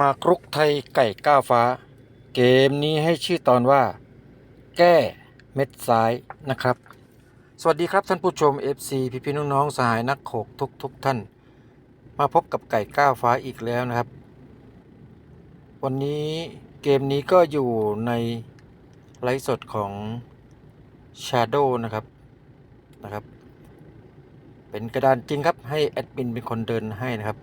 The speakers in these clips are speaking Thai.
มากรุกไทยไก่ก้าวฟ้า เกมนี้ให้ชื่อตอนว่า แก้เม็ดซ้ายนะครับ สวัสดีครับท่านผู้ชม FC พี่พี่น้องๆสหายนักโขกทุกทุกๆท่าน มาพบกับไก่ก้าวฟ้าอีกแล้วนะครับ วันนี้เกมนี้ก็อยู่ในไลฟ์สดของ Shadow นะครับนะครับ เป็นกระดานจริงครับให้แอดมินเป็นคนเดินให้นะครับ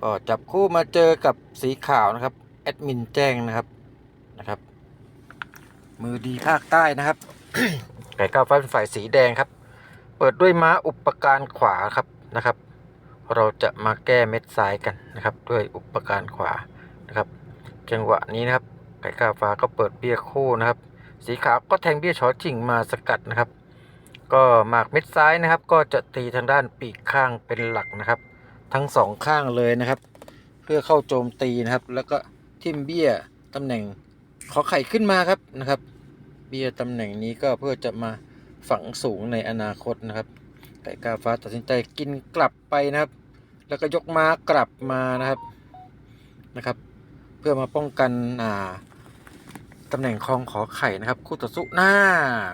ก็จับคู่มาเจอกับสีขาวนะครับแอดมินแจ้งนะครับนะครับ มือดีภาคใต้นะครับไก่ก้าวฟ้าเป็นฝ่ายสีแดงครับ เปิดด้วยม้าอุปการขวาครับนะครับ เราจะมาแก้เม็ดซ้ายกันนะครับ ด้วยอุปการขวานะครับจังหวะนี้นะครับ ไก่ก้าวฟ้าก็เปิดเบี้ยคู่นะครับ สีขาวก็แทงเบี้ยชอชิงมาสกัดนะครับ ก็หมากเม็ดซ้ายนะครับ ก็จะตีทางด้านปีกข้างเป็นหลักนะครับ ทั้งสองข้างเลยนะครับ เพื่อเข้าโจมตีนะครับ แล้วก็ทิมเบี้ยตำแหน่งขอไข่ขึ้นมาครับนะครับ เบี้ยตำแหน่งนี้ก็เพื่อจะมาฝังสูงในอนาคตนะครับไก่กาฟ้าตัดสินใจกินกลับไปนะครับ แล้วก็ยกม้ากลับมานะครับนะครับ เพื่อมาป้องกันอ่าตำแหน่งคลองขอไข่นะครับ คู่ต่อสู้หน้า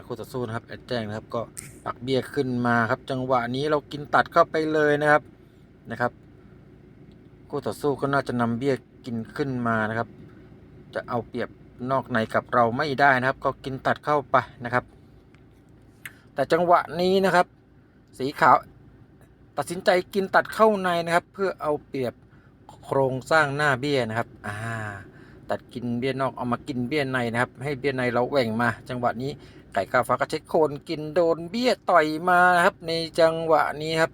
คู่ต่อสู้นะครับแอดแจ้งนะครับ ก็ปักเบี้ยขึ้นมาครับ จังหวะนี้เรากินตัดเข้าไปเลยนะครับ นะครับ คู่ต่อสู้ก็น่าจะนำเบี้ยกินขึ้นมานะครับ จะเอาเปรียบนอกในกับเราไม่ได้นะครับ ก็กินตัดเข้าไปนะครับ แต่จังหวะนี้นะครับ สีขาวตัดสินใจกินตัดเข้าในนะครับ เพื่อเอาเปรียบโครงสร้างหน้าเบี้ยนะครับอ่าตัดกินเบี้ยนอกเอามากินเบี้ยในนะครับ ให้เบี้ยในเราแหว่งมา จังหวะนี้ไก่กาฟ้าก็ใช้โคนกินโดนเบี้ยต่อยมานะครับ ในจังหวะนี้ครับ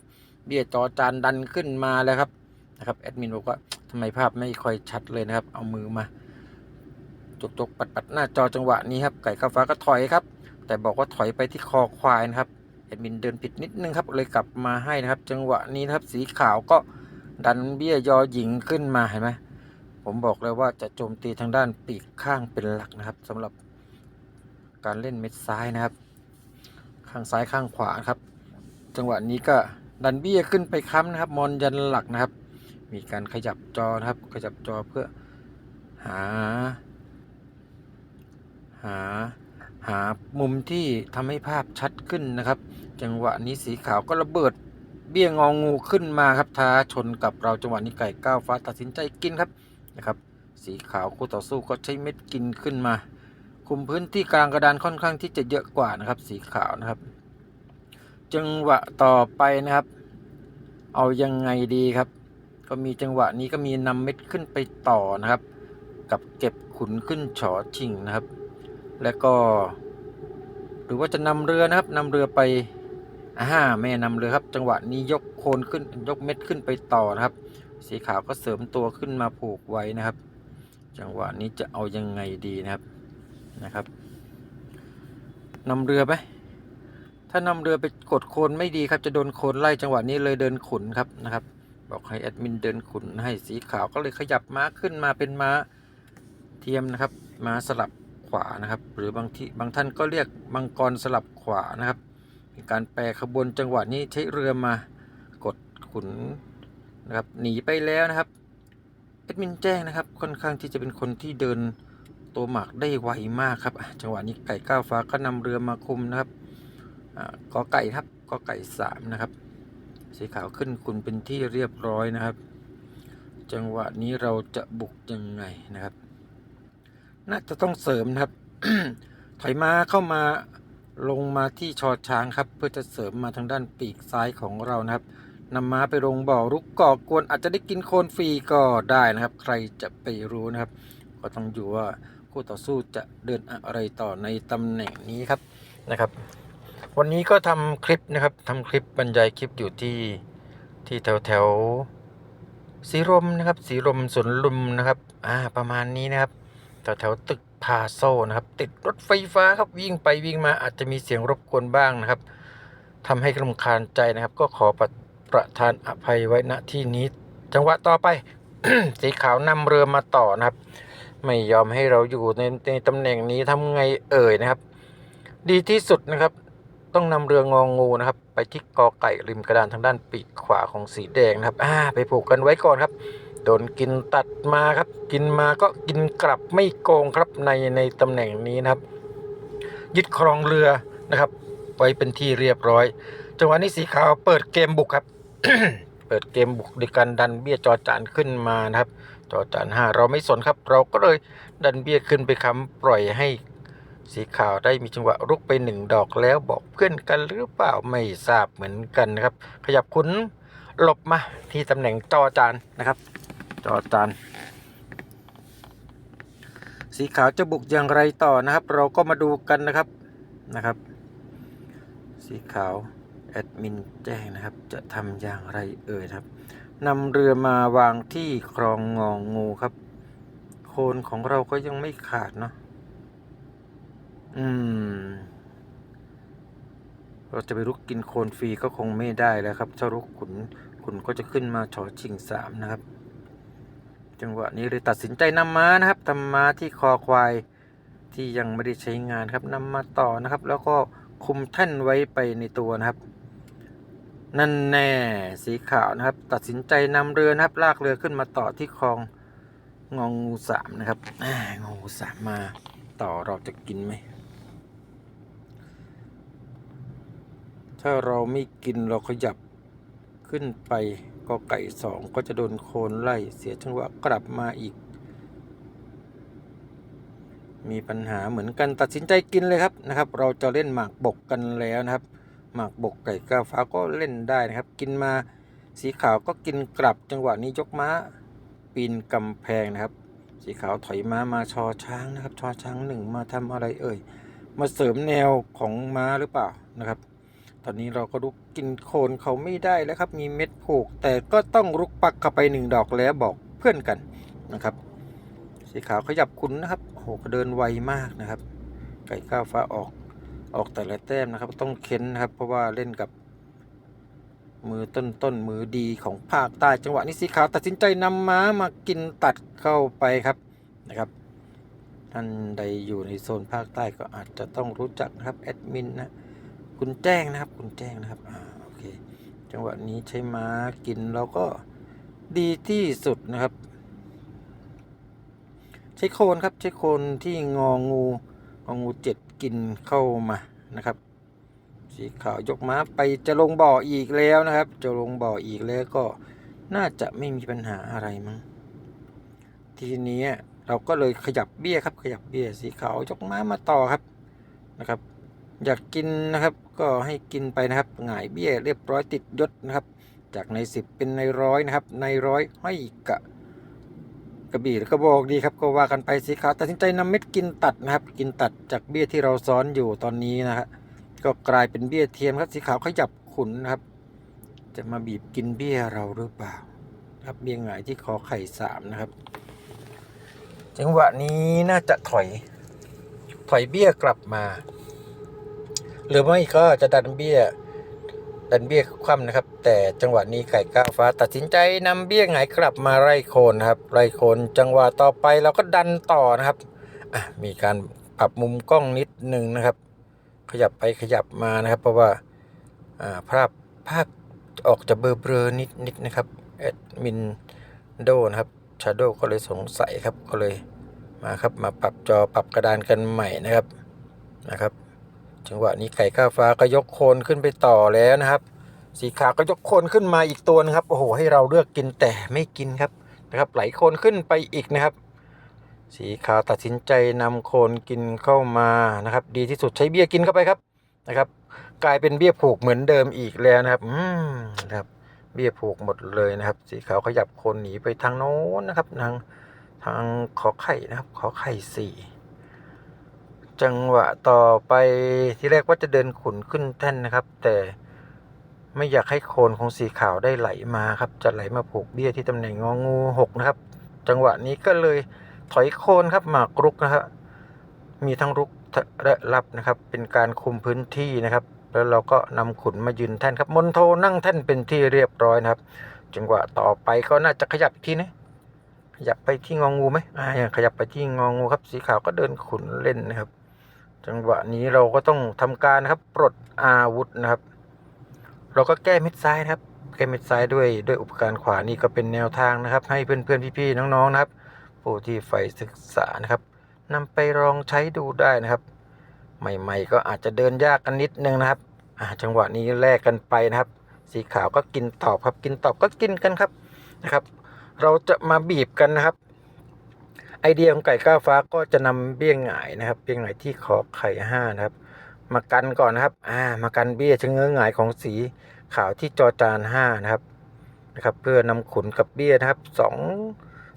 เบี้ยจอจานดันขึ้นมาแล้วครับนะครับแอดมินบอกว่าทำไมภาพไม่ค่อยชัดเลยนะครับ เอามือมาจกจกปัดปัดหน้าจอจังหวะนี้ครับไก่ข้าวฟ้าก็ถอยครับ แต่บอกว่าถอยไปที่คอควายนะครับแอดมินเดินผิดนิดนึงครับเลยกลับมาให้นะครับ จังหวะนี้นะครับสีขาวก็ดันเบี้ยยอหญิงขึ้นมาเห็นไหมผมบอกเลยว่าจะโจมตีทางด้านปีกข้างเป็นหลักนะครับสำหรับการเล่นเม็ดซ้ายนะครับ ข้างซ้ายข้างขวาครับ จังหวะนี้ก็ ดันเบี้ยขึ้นไปค้ำนะครับ มอนยันหลักนะครับ มีการขยับจอนะครับ ขยับจอเพื่อหา หา หามุมที่ทำให้ภาพชัดขึ้นนะครับ จังหวะนี้สีขาวก็ระเบิดเบี้ยงองูขึ้นมาครับท้าชนกับเราจังหวะนี้ไก่ก้าวฟ้าตัดสินใจกินครับนะครับ สีขาวคู่ต่อสู้ก็ใช้เม็ดกินขึ้นมา คุมพื้นที่กลางกระดานค่อนข้างที่จะเยอะกว่านะครับ สีขาวนะครับ จังหวะต่อไปนะครับ เอายังไงดีครับ ก็มีจังหวะนี้ก็มีนำเม็ดขึ้นไปต่อนะครับ กับเก็บขุนขึ้นฉอชิงนะครับ แล้วก็ หรือว่าจะนำเรือนะครับนำเรือไปอ่าแม่นำเรือครับ จังหวะนี้ยกโคนขึ้นยกเม็ดขึ้นไปต่อนะครับ สีขาวก็เสริมตัวขึ้นมาผูกไว้นะครับ จังหวะนี้จะเอายังไงดีนะครับนะครับนำเรือไหม ถ้านำเรือไปกดโคนไม่ดีครับจะโดนโคนไล่จังหวะนี้เลยเดินขุนครับนะครับ บอกให้แอดมินเดินขุนให้สีขาวก็เลยขยับม้าขึ้นมาเป็นม้าเทียมนะครับ ม้าสลับขวานะครับ หรือบางที่บางท่านก็เรียกมังกรสลับขวานะครับเป็นการแปลขบวนจังหวะนี้ใช้เรือมากดขุนนะครับหนีไปแล้วนะครับแอดมินแจ้งนะครับค่อนข้างที่จะเป็นคนที่เดินตัวหมากได้ไวมากครับจังหวะนี้ไก่ก้าวฟ้าก็นำเรือมาคุมนะครับ กอไก่ครับกอไก่สามนะครับ สีขาวขึ้นคุณเป็นที่เรียบร้อยนะครับ จังหวะนี้เราจะบุกยังไงนะครับ น่าจะต้องเสริมนะครับ ถอยมาเข้ามาลงมาที่ชอช้างครับ เพื่อจะเสริมมาทางด้านปีกซ้ายของเรานะครับนำม้าไปลงบ่อรุกก่อกวนอาจจะได้กินโคลนฟรีก็ได้นะครับ ใครจะไปรู้นะครับ ก็ต้องอยู่ว่าคู่ต่อสู้จะเดินอะไรต่อในตำแหน่งนี้ครับนะครับ วันนี้ก็ทำคลิปนะครับทำคลิปบรรยายคลิปอยู่ที่ที่แถวแถวสีลมนะครับสีลมสวนลุมนะครับอ่าประมาณนี้นะครับแถวแถวตึกพาโซนะครับ ติดรถไฟฟ้าครับวิ่งไปวิ่งมาอาจจะมีเสียงรบกวนบ้างนะครับทำให้รำคาญใจนะครับ ก็ขอประประทานอภัยไว้ณที่นี้ จังหวะต่อไป สีขาวนำเรือมาต่อนะครับ ไม่ยอมให้เราอยู่ในในตำแหน่งนี้ทำไงเอ่ยนะครับ ดีที่สุดนะครับ ต้องนำเรืององูนะครับ ไปที่กอไก่ริมกระดานทางด้านปีกขวาของสีแดงนะครับอ่าไปผูกกันไว้ก่อนครับโดนกินตัดมาครับ กินมาก็กินกลับไม่โกงครับในในตำแหน่งนี้นะครับ ยึดครองเรือนะครับ ไว้เป็นที่เรียบร้อย จังหวะนี้สีขาวเปิดเกมบุกครับ เปิดเกมบุกด้วยการดันเบี้ยจอจานขึ้นมานะครับ จอจานห้าเราไม่สนครับ เราก็เลยดันเบี้ยขึ้นไปค้ำปล่อยให้ สีขาวได้มีจังหวะรุกไปหนึ่งดอกแล้วบอกเพื่อนกันหรือเปล่าไม่ทราบเหมือนกันนะครับ ขยับขุนหลบมาที่ตำแหน่งจอจานนะครับ จอจานสีขาวจะบุกอย่างไรต่อนะครับ เราก็มาดูกันนะครับนะครับ สีขาวแอดมินแจ้งนะครับ จะทำอย่างไรเอ่ยครับนำเรือมาวางที่คลองงองงูครับ โคนของเราก็ยังไม่ขาดเนาะ อืม เราจะไปรุกกินโคนฟรีก็คงไม่ได้แล้วครับถ้ารุกขุนขุนก็จะขึ้นมาชอชิงสามนะครับ จังหวะนี้เลยตัดสินใจนำม้านะครับทำม้าที่คอควายที่ยังไม่ได้ใช้งานครับนำมาต่อนะครับ แล้วก็คุมแท่นไว้ไปในตัวนะครับ นั่นแน่สีขาวนะครับ ตัดสินใจนำเรือนะครับ ลากเรือขึ้นมาต่อที่คลองงองูสามนะครับอ่างองูสามมาต่อเราจะกินไหม ถ้าเราไม่กินเราขยับขึ้นไปก็ไก่สองก็จะโดนโคนไล่เสียจังหวะกลับมาอีก มีปัญหาเหมือนกันตัดสินใจกินเลยครับนะครับ เราจะเล่นหมากบกกันแล้วนะครับ หมากบกไก่กาฟ้าก็เล่นได้นะครับ กินมาสีขาวก็กินกลับจังหวะนี้ยกม้าปีนกำแพงนะครับ สีขาวถอยม้ามาชอช้างนะครับ ชอช้างหนึ่งมาทำอะไรเอ่ย มาเสริมแนวของม้าหรือเปล่านะครับ อนนี้เราก็ลุกกินโคนเขาไม่ได้แล้วครับ มีเม็ดผูก แต่ก็ต้องลุกปักเข้าไปหนึ่งดอกแล้วบอกเพื่อนกันนะครับ สีขาวขยับคุณนะครับโหเดินไวมากนะครับ ไก่ก้าวฟ้าออกออกแต่ละแต้มนะครับ ต้องเค้นนะครับ เพราะว่าเล่นกับ มือต้นต้นมือดีของภาคใต้จังหวะนี้สีขาวตัดสินใจนำม้ามากินตัดเข้าไปครับนะครับท่านใดอยู่ในโซนภาคใต้ก็อาจจะต้องรู้จักนะครับแอดมินนะ คุณแจ้งนะครับ คุณแจ้งนะครับอ่าโอเค จังหวะนี้ใช้ม้ากินเราก็ดีที่สุดนะครับ ใช้โคนครับ ใช้โคนที่งองูงองูเจ็ดกินเข้ามานะครับ สีขาวยกม้าไปจะลงบ่ออีกแล้วนะครับ จะลงบ่ออีกแล้วก็น่าจะไม่มีปัญหาอะไรมั้งทีนี้เราก็เลยขยับเบี้ยครับ ขยับเบี้ยสีขาวยกม้ามาต่อครับนะครับ อยากกินนะครับก็ให้กินไปนะครับหงายเบี้ยเรียบร้อยติดยศนะครับ จากในสิบเป็นในร้อยนะครับ ในร้อยห้อยกะกระบี่กระบอกดีครับก็ว่ากันไปสีขาวตัดสินใจนำเม็ดกินตัดนะครับ กินตัดจากเบี้ยที่เราซ้อนอยู่ตอนนี้นะฮะก็กลายเป็นเบี้ยเทียมครับสีขาวขยับขุนนะครับ จะมาบีบกินเบี้ยเราหรือเปล่า ครับเบี้ยหงายที่คอไข่สามนะครับ จังหวะนี้น่าจะถอย ถอยเบี้ยกลับมา หรือไม่ก็จะดันเบี้ย ดันเบี้ยคว่ำนะครับ แต่จังหวะนี้ไก่ก้าวฟ้า ตัดสินใจนำเบี้ยหงายกลับมาไล่โคนนะครับไล่โคนจังหวะต่อไปเราก็ดันต่อนะครับมีการปรับมุมกล้องนิดหนึ่งนะครับ ขยับไปขยับมานะครับ เพราะว่าภาพภาพออกจะเบลอเบลอนิดนิดนะครับแอดมินโดนะครับชาโดก็เลยสงสัยครับก็เลยมาครับมาปรับจอปรับกระดานกันใหม่นะครับนะครับ จังหวะนี้ไก่ข้าวฟ้าก็ยกโคนขึ้นไปต่อแล้วนะครับ สีขาวก็ยกโคนขึ้นมาอีกตัวนึงครับโอ้โหให้เราเลือกกินแต่ไม่กินครับนะครับไหลโคนขึ้นไปอีกนะครับ สีขาวตัดสินใจนำโคนกินเข้ามานะครับ ดีที่สุดใช้เบี้ยกินเข้าไปครับนะครับ กลายเป็นเบี้ยผูกเหมือนเดิมอีกแล้วนะครับอืมนะครับเบี้ยผูกหมดเลยนะครับ สีขาวขยับโคนหนีไปทางโน้นนะครับทางทางขอไข่นะครับขอไข่สี่ จังหวะต่อไปที่แรกว่าจะเดินขุนขึ้นแท่นนะครับ แต่ไม่อยากให้โคนของสีขาวได้ไหลมาครับ จะไหลมาผูกเบี้ยที่ตำแหน่งงองูหกนะครับ จังหวะนี้ก็เลยถอยโคนครับหมากรุกนะครับมีทั้งรุกและรับนะครับ เป็นการคุมพื้นที่นะครับ แล้วเราก็นำขุนมายืนแท่นครับมนโทนั่งแท่นเป็นที่เรียบร้อยนะครับ จังหวะต่อไปก็น่าจะขยับอีกทีนะขยับไปที่งองูไหมอ่าขยับไปที่งองูครับ สีขาวก็เดินขุนเล่นนะครับ จังหวะนี้เราก็ต้องทำการนะครับ ปลดอาวุธนะครับ เราก็แก้มิดซ้ายนะครับ แก้ม็ดซ้ายด้วยด้วยอุปกรณ์ขวานี่ก็เป็นแนวทางนะครับ ให้เพื่อนๆพี่ๆน้องๆนะครับ ผู้ที่ใฝ่ศึกษานะครับนำไปลองใช้ดูได้นะครับ ใหม่ๆ ก็อาจจะเดินยากกันนิดนึงนะครับจังหวะนี้แลกกันไปนะครับ สีขาวก็กินตอบครับ กินตอบก็กินกันครับนะครับ เราจะมาบีบกันนะครับ ไอเดียของไก่ก้าวฟ้าก็จะนำเบี้ยงหงายนะครับ เบี้ยงหงายที่ขอไข่ห้านะครับ มากันก่อนนะครับ อ่า มากันเบี้ยชะเง้อหงายของสีขาวที่จอจานห้านะครับนะครับ เพื่อนำขุนกับเบี้ยนะครับสอง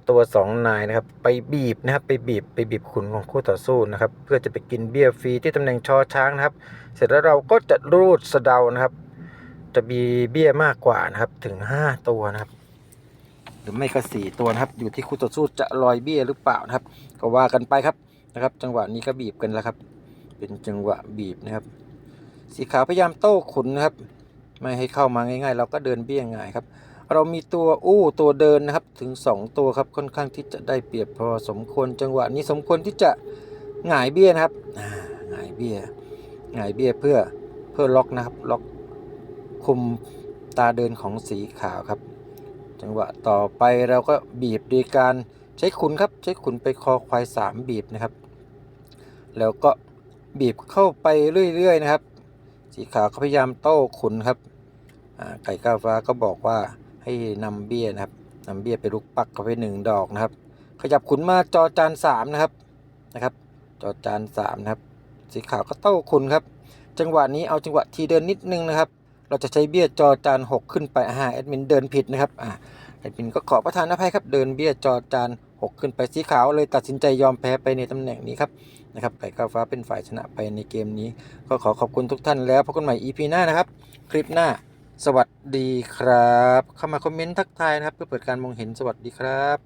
ตัวสองนายนะครับ ไปบีบนะครับ ไปบีบไปบีบขุนของคู่ต่อสู้นะครับ เพื่อจะไปกินเบี้ยฟรีที่ตำแหน่งชอช้างนะครับ เสร็จแล้วเราก็จะรูดสะเดานะครับ จะมีเบี้ยมากกว่านะครับถึงห้าตัวนะครับ หรือไม่ก็สี่ตัวนะครับ อยู่ที่คู่ต่อสู้จะลอยเบี้ยหรือเปล่านะครับ ก็ว่ากันไปครับนะครับ จังหวะนี้ก็บีบกันแล้วครับ เป็นจังหวะบีบนะครับ สีขาวพยายามโต้ขุนนะครับ ไม่ให้เข้ามาง่ายๆ เราก็เดินเบี้ยง่ายครับ เรามีตัวอู้ตัวเดินนะครับถึง 2 ตัวครับค่อนข้างที่จะได้เปรียบพอสมควรจังหวะนี้สมควรที่จะหงายเบี้ยนะครับหงายเบี้ยหงายเบี้ยเพื่อเพื่อล็อกนะครับล็อกคุมตาเดินของสีขาวครับ จังหวะต่อไปเราก็บีบโดยการใช้ขุนครับ ใช้ขุนไปคอควายสามบีบนะครับ แล้วก็บีบเข้าไปเรื่อยๆนะครับ สีขาวก็พยายามโต้ขุนครับไก่ก้าวฟ้าก็บอกว่าให้นำเบี้ยนะครับนำเบี้ยไปลุกปักเข้าไปหนึ่งดอกนะครับ ขยับขุนมาจอจานสามนะครับนะครับ จอจานสามนะครับ สีขาวก็โต้ขุนครับ จังหวะนี้เอาจังหวะทีเดินนิดนึงนะครับ เราจะใช้เบี้ยจอจานหกขึ้นไปอ่าแอดมินเดินผิดนะครับอ่าแอดมินก็ขอประทานอภัยครับเดินเบี้ยจอจานหกขึ้นไปสีขาวเลยตัดสินใจยอมแพ้ไปในตำแหน่งนี้ครับนะครับไก่ก้าวฟ้าเป็นฝ่ายชนะไปในเกมนี้ ก็ขอขอบคุณทุกท่านแล้วพบกันใหม่ EP หน้านะครับ คลิปหน้า สวัสดีครับ เข้ามาคอมเมนต์ทักทายนะครับ เพื่อเปิดการมองเห็นสวัสดีครับ